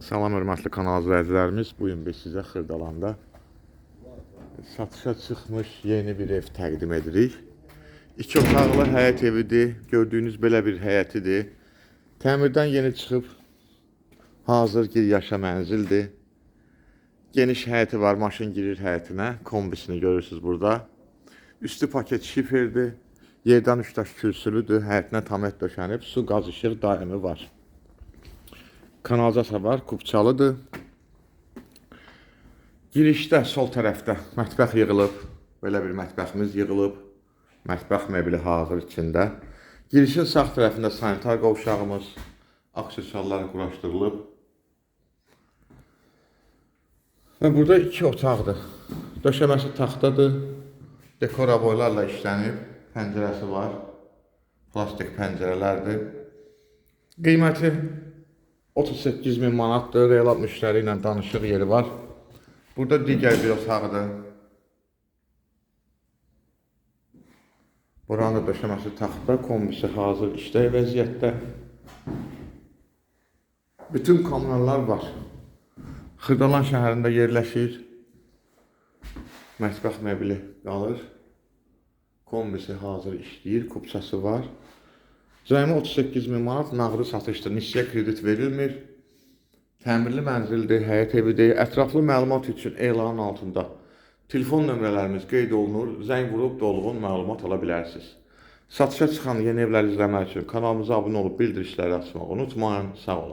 Salam hörmətli kanal izləyicilərimiz. Bu gün biz sizə Xırdalanda satışa çıxmış yeni bir ev təqdim edirik. İki otaqlı həyət evidir. Gördüyünüz belə bir həyətidir. Təmirdən yeni çıxıb hazır gir yaşa mənzildir. Geniş həyəti var, maşın girir həyətinə. Kombisini görürsüz burada. Üstü paket şiferdir. Yerdən üç daş kürsülüdür. Həyətinə tamet döşənib. Su, qaz, işıq daimi var. Kanaliza var, kupçalıdır. Girişdə sol tərəfdə mətbəx yığılıb. Belə bir mətbəximiz yığılıb. Mətbəx mebeli hazır içində. Girişin sağ tərəfində sanitar qovşağımız, aksesuarlar quraşdırılıb. Və burada iki otaqdır. Döşəməsi taxtadır. Dekor aboylarla işlənib. Pəncərəsi var. Plastik pəncərələrdir. Qiyməti 38 min manatdır. Real müştəri ilə danışıq yeri var. Burada digər bir otaqdır. Buranın da döşəməsi taxta, kombisi hazır işləy vəziyyətdə. Bütün kommunallar var. Xırdalan şəhərində yerləşir. Mətbəx mebeli qalır. Kombisi hazır işləyir, kupçası var. Cəmi 38 min manat nağdı satışdır. Nisyə kredit verilmir. Təmirli mənzildir, həyət evidir. Ətraflı məlumat üçün elanın altında telefon nömrələrimiz qeyd olunur. Zəng vurub dolğun məlumat ala bilərsiniz. Satışa çıxan yeni evləri izləmək üçün kanalımıza abunə olub bildirişləri açmağı unutmayın. Sağ olun.